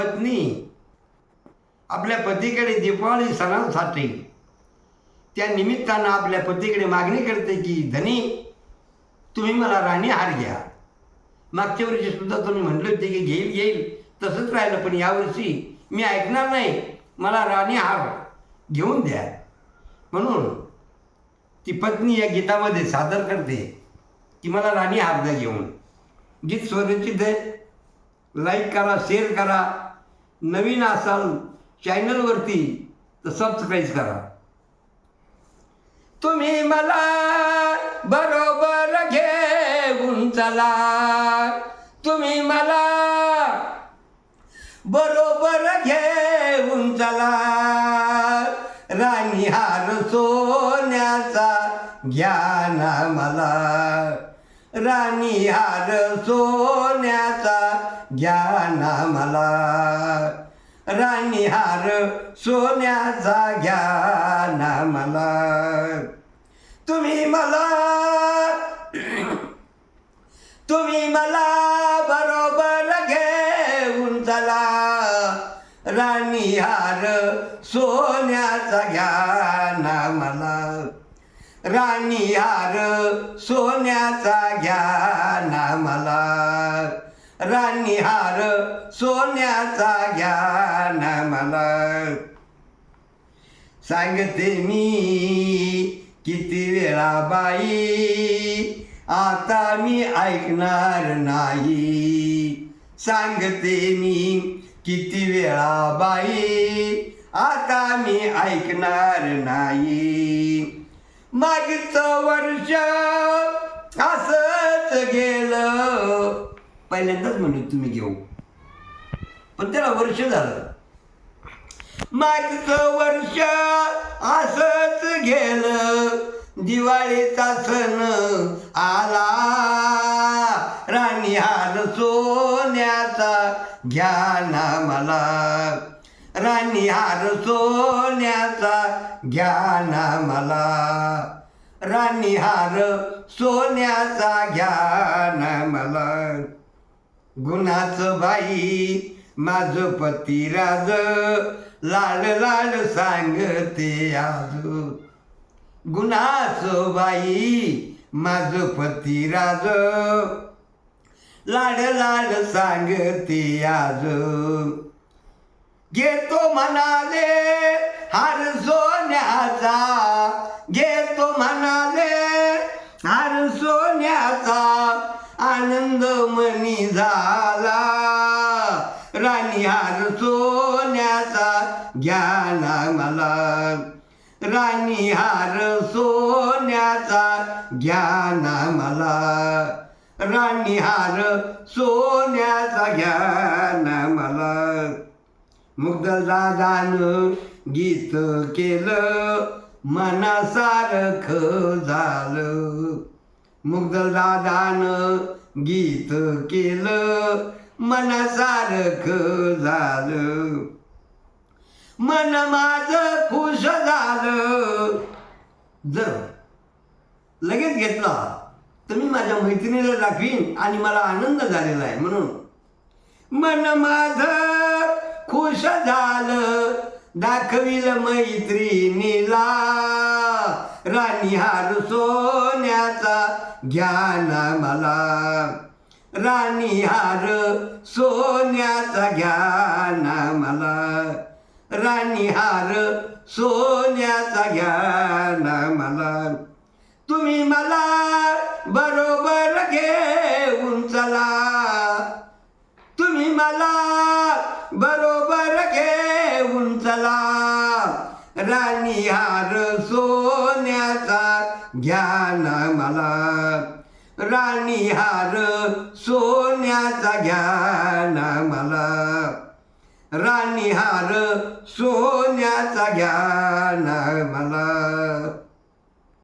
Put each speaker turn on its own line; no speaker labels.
पत्नी आपल्या पतीकडे दीपावली सणासाठी त्या निमित्तानं आपल्या पतीकडे मागणी करते की धनी तुम्ही मला राणी हार घ्या. मागच्या वर्षी सुद्धा तुम्ही म्हटले होते की घेईल घेईल तसंच राहिलं पण यावर्षी मी ऐकणार नाही. मला राणी हार घेऊन द्या. म्हणून ती पत्नी या गीतामध्ये सादर करते की मला राणी हार द्या घेऊन. गीत स्वरूची आहे. लाईक करा शेअर करा. नवीन असाल चॅनलवरती तर सबस्क्राईब करा. तुम्ही मला बरोबर घेऊन चला. तुम्ही मला बरोबर घेऊन चला. राणी हार सोन्याचा ज्ञान मला. राणी हार सोन्याचा ज्ञान मला. राणी हार सोन्याचा ज्ञान मला. तुम्ही मला तुम्ही मला बरोबर घेऊन चला. राणी हार सोन्याचा ज्ञान मला. राणी हार सोन्याचा घ्या ना मला. राणी हार सोन्याचा घ्या ना मला. सांगते मी किती वेळा बाई आता मी ऐकणार नाही. सांगते मी किती वेळा बाई आता मी ऐकणार नाही. मागचं वर्ष असंच गेलं. पहिल्यांदाच म्हणू तुम्ही घेऊ. पण त्याला वर्ष झालं. मागचं वर्ष असंच गेलं. दिवाळीचा सण आला. राणी हार सोन्याचा. घ्या ना मला. राणी हार सोन्याचा ज्ञान मला. राणी हार सोन्याचा ज्ञान मला. गुणाचं बाई माझ पतिराज लाड लाड सांगते आज. गुणाचं बाई माझ पतिराज लाड लाड सांगते आज. घेतो म्हणाले हार सोन्याचा. घेतो म्हणाले हार सोन्याचा. आनंद मनी झाला. राणी हार सोन्याचा ज्ञान मला. राणी हार सोन्याचा ज्ञान मला. राणी हार सोन्याचा ज्ञान मला. मुग्धदादानं गीत केलं मनासारखं झालं. मुग्धदादानं गीत केलं मनासारखं झालं. मन माझं खुश झालं. जर लगेच घेतला तर मी माझ्या मैत्रिणीला दाखवीन आणि मला आनंद झालेला आहे म्हणून. मन माझं खुश झालं. दाखविल मैत्रिणीला. राणी हार सोन्याचा ज्ञान मला राणी हार सोन्याचा ज्ञान मला राणी हार सोन्याचा ज्ञान मला तुम्ही मला हार सोन्याचा ज्ञान मला. राणी हार सोन्याचा ज्ञान मला. राणी हार सोन्याचा ज्ञान मला.